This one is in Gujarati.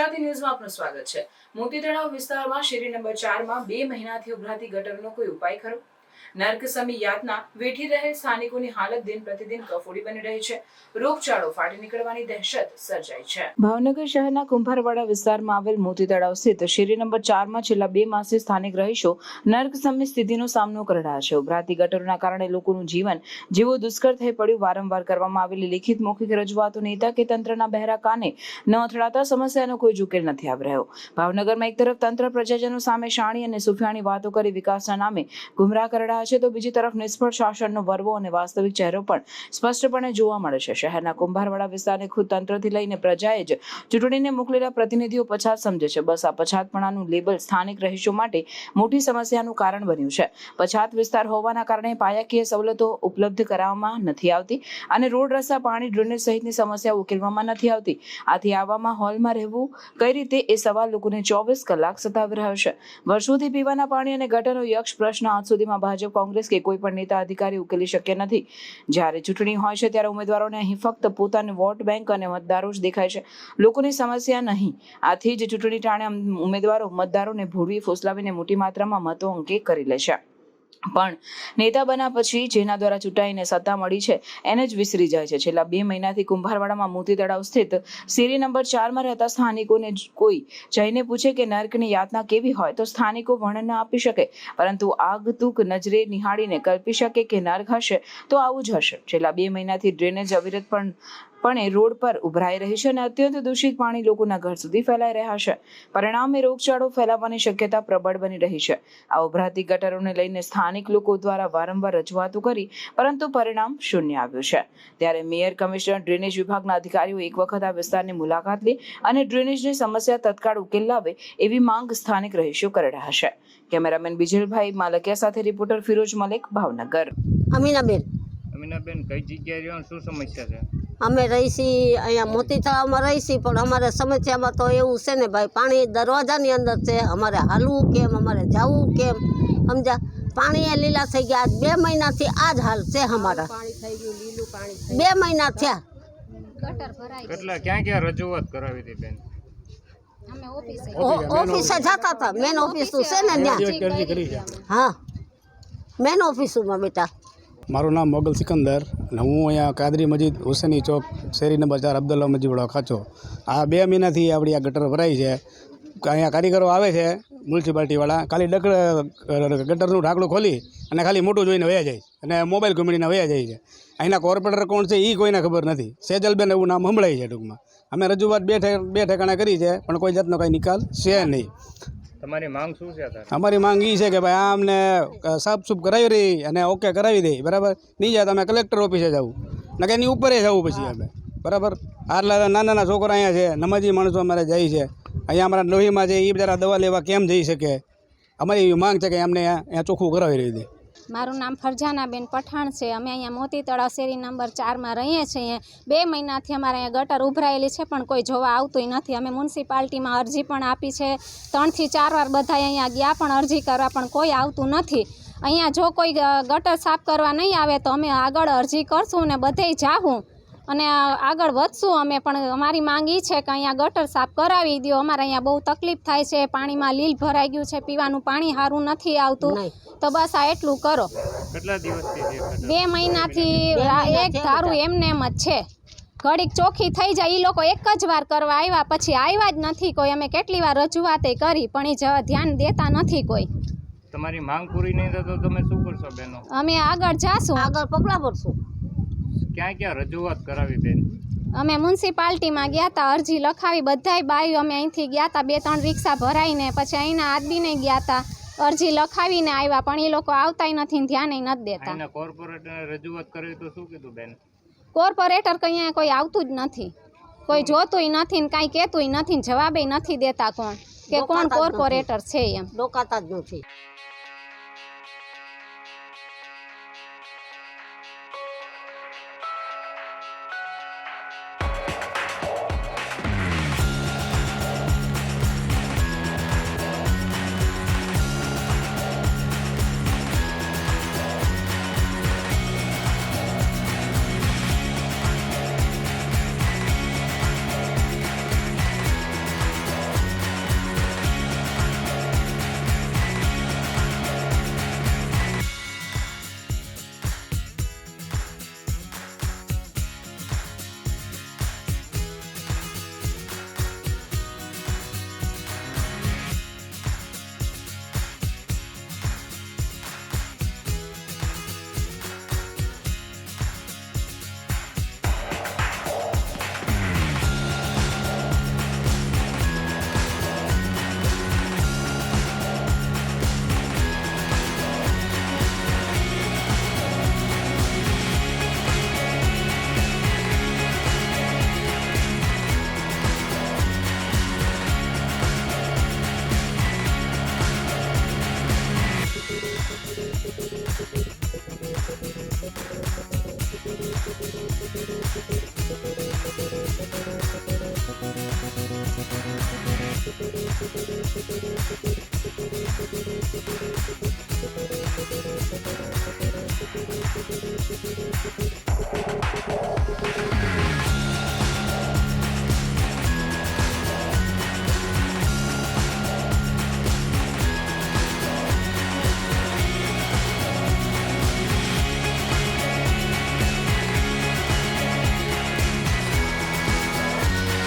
ગુજરાતી ન્યૂઝમાં આપનું સ્વાગત છે. મોતી તળાવ વિસ્તારમાં શેરી નંબર ચારમાં બે મહિનાથી ઉભરાતી ગટરનો કોઈ ઉપાય ખરો? નર્કસમી યાતના વેઠી રહેલ સ્થાનિકોની હાલત દિન પ્રતિદિન કફોડી બની રહી છે. રોગચાળો ફાટી નીકળવાની દહેશત સર્જાઈ છે. ભાવનગર શહેરના કુંભારવાડા વિસ્તારમાં આવેલ મોતી તળાવ સ્થિત શેરી નંબર ચારમાં છેલ્લા બે માસથી સ્થાનિક રહીશો નર્કસમી સ્થિતિનો સામનો કરી રહ્યા છે. ઉભરાતી ગટરોના કારણે લોકોનું જીવન જેવો દુષ્કર થઈ પડ્યું. વારંવાર કરવામાં આવેલી લિખિત મૌખિક રજૂઆતો નેતા કે તંત્રના બહેરા કાને ન અથડાતા સમસ્યાનો કોઈ ઉકેલ નથી આવી રહ્યો. ભાવનગરમાં એક તરફ તંત્ર પ્રજાજનો સામે શાણી અને સુફિયાણી વાતો કરી વિકાસના નામે ગુમરાહ કરી છે, તો બીજી તરફ નિષ્ફળ શાસનનો વર્વો અને વાસ્તવિક ચહેરો પણ સ્પષ્ટપણે જોવા મળે છે. શહેરના કુંભારવાડા વિસ્તારને ખુદ તંત્રથી લઈને પ્રજાએ જ ચૂંટણીને મોકલેલા પ્રતિનિધિઓ પછાત સમજે છે. બસ આ પછાતપણાનું લેબલ સ્થાનિક રહીશો માટે મોટી સમસ્યાનું કારણ બન્યું છે. પછાત વિસ્તાર હોવાના કારણે પાયાકીય સવલતો ઉપલબ્ધ કરાવવામાં નથી આવતી અને રોડ, રસ્તા, પાણી, ડ્રેનેજ સહિતની સમસ્યા ઉકેલવામાં નથી આવતી. આથી આવામાં હોલમાં રહેવું કઈ રીતે એ સવાલ લોકોને ચોવીસ કલાક સતાવી રહ્યો છે. વર્ષોથી પીવાના પાણી અને ગટરનો યક્ષ પ્રશ્ન આજ સુધીમાં ભાજપ, કોંગ્રેસ કે કોઈ પણ નેતા, અધિકારી ઉકેલી શક્ય નથી. જ્યારે ચૂંટણી હોય છે ત્યારે ઉમેદવારોને અહીં ફક્ત પોતાની વોટ બેંક અને મતદારો જ દેખાય છે. લોકોની સમસ્યા નહીં. આથી જ ચૂંટણી ટાણે ઉમેદવારો મતદારોને ભોળવી, ફોસલાવીને મોટી માત્રામાં મતો અંકે કરી લે છે. પણ નેતા બન્યા પછી જેના દ્વારા ચૂંટાઈને સત્તા મળી છે, એને જ વિસરી જાય છે. છેલ્લા બે મહિનાથી કુંભારવાડામાં મોતી તળાવ સ્થિત શેરી નંબર ચારમાં રહેતા સ્થાનિકોને કોઈ જઈને પૂછે કે નર્કની યાતના કેવી હોય, તો સ્થાનિકો વર્ણન ન આપી શકે. પરંતુ આગતુક નજરે નિહાળીને કલ્પી શકે કે નર્ક હશે, તો આવું જ હશે. છેલ્લા બે મહિનાથી ડ્રેનેજ અવિરત પણ પણ એ રોડ પર ઉભરાઈ રહી છે અને અત્યંત દૂષિત પાણી લોકોના ઘર સુધી ફેલાઈ રહ્યા છે. પરિણામે રોગચાળો ફેલાવાની શક્યતા પ્રબળ બની રહી છે. આ ઉભરાતી ગટરોને લઈને સ્થાનિક લોકો દ્વારા વારંવાર રજૂઆતો કરી પરંતુ પરિણામ શૂન્ય આવ્યું છે. ત્યારે મેયર કમિશનર ડ્રેનેજ વિભાગના અધિકારીઓ એક વખત આ વિસ્તારની મુલાકાત લે અને ડ્રેનેજની સમસ્યા તત્કાળ ઉકેલ લાવે એવી માંગ સ્થાનિક રહીશો કરી રહ્યા છે. કેમેરામેન બિજલભાઈ માલકિયા સાથે રિપોર્ટર ફિરોજ મલિક ભાવનગર. અમીનાબેન. અમીનાબેન કઈ જગ્યાએ રહ્યો શું સમસ્યા છે? અમે રહીશી અહીંયા મોતી તળાવમાં રહીશી પણ અમારે સમસ્યામાં તો એવું છે ને ભાઈ પાણી દરવાજાની અંદર છે અમારે હાલવું કેમ અમારે જવું કેમ? સમજા પાણી એ લીલા થઈ ગયા આજ બે મહિનાથી આ જ હાલ છે અમારા. બે મહિના થયા. કેટલા ક્યાં ક્યાં રજૂઆત કરાવી હતી બેન? ઓફિસે જતા હતા મેન ઓફિસ છે ને ત્યાં? હા. મેન ઓફિસમાં બેટા. મારું નામ મોગલ સિકંદર અને હું અહીંયા કાદરી મસ્જિદ હુસેની ચોક શેરી નંબર ચાર અબ્દુલ્લા મસ્જિદવાળો ખાચો. આ બે મહિનાથી આપણી આ ગટર ભરાઈ છે. અહીંયા કારીગરો આવે છે, મ્યુનિસિપાલિટીવાળા. ખાલી ડકડ ગટરનું ઢાંકણું ખોલી અને ખાલી મોટું જોઈને વયા જાય અને મોબાઈલ ઘૂમીને વયા જાય છે. અહીંના કોર્પોરેટર કોણ છે એ કોઈને ખબર નથી. સેજલબેન એવું નામ સંભળાય છે ટૂંકમાં. અમે રજૂઆત બે બે ઠેકાણા કરી છે, પણ કોઈ જાતનો કાંઈ નિકાલ છે નહીં. તમારી માંગ શું છે અમારી માંગ એ છે કે ભાઈ આ અમને સાફ સૂફ કરાવી રહી અને ઓકે કરાવી દે, બરાબર? નહીં જાય તમે કલેક્ટર ઓફિસે જવું નકે એની ઉપર જવું પછી અમે, બરાબર? આટલા નાના નાના છોકરા અહીંયા છે, નમાજી માણસો અમારે જાય છે. અહીંયા અમારા લોહીમાં છે એ બિચારા દવા લેવા કેમ જઈ શકે? અમારી એવી માંગ છે કે અમને અહીંયા ચોખ્ખું કરાવી રહી દે. મારું નામ ફરજાનાબેન પઠાણ છે. અમે અહીંયા મોતી તળાવ શેરી નંબર ચારમાં રહીએ છીએ. બે મહિનાથી અમારે અહીંયા ગટર ઉભરાયેલી છે, પણ કોઈ જોવા આવતું નથી. અમે મ્યુનિસિપાલિટીમાં અરજી પણ આપી છે. ત્રણથી ચાર વાર બધા અહીંયા ગયા, પણ અરજી કરવા પણ કોઈ આવતું નથી. અહીંયા જો કોઈ ગટર સાફ કરવા નહીં આવે તો અમે આગળ અરજી કરશું ને બધે જાહું. અને આગળ વધશું અમે પણ અમારી માંગ એ છે કે અહીંયા ગટર સાફ કરાવી દો અમારે અહીંયા બહુ તકલીફ થાય છે પાણીમાં લીલ ભરાઈ ગયું છે પીવાનું પાણી સારું નથી આવતું. તો બસ આ એટલું કરો. કેટલા દિવસથી છે ગટર? બે મહિનાથી એક ધારું એમને એમ જ છે. ઘડીક ચોખ્ખી થઈ જાય એ લોકો એક જ વાર કરવા આવ્યા પછી આવ્યા જ નથી કોઈ. અમે કેટલી વાર રજૂઆતે કરી પણ એ ધ્યાન દેતા નથી કોઈ. તમારી માંગ પૂરી નહીં થાય તો તમે શું કરશો બેનો? અમે આગળ જાશું. આગળ પગલાં ભરશું. ક્યાં ક્યાં રજૂઆત કરાવી બેન? અમે મ્યુનિસિપાલિટીમાં ગયા હતા અરજી લખાવી બધાય બાઈઓ અમે અહીંથી ગયા હતા બે ત્રણ રિક્ષા ભરાઈને પછી અહીંના આદમીને ગયા હતા અરજી લખાવીને આવ્યા પણ એ લોકો આવતાય નથી ધ્યાને નથી દેતા. કોર્પોરેટરને રજૂઆત કરી તો શું કીધું બેન? કોર્પોરેટર કંઈ કોઈ આવતું જ નથી. કોઈ જોતુંય નથી ને કાંઈ કહેતુંય નથી ને જવાબે નથી દેતા કોણ કે કોણ. કોર્પોરેટર છે એમ. રોકાતા જ નથી. Thank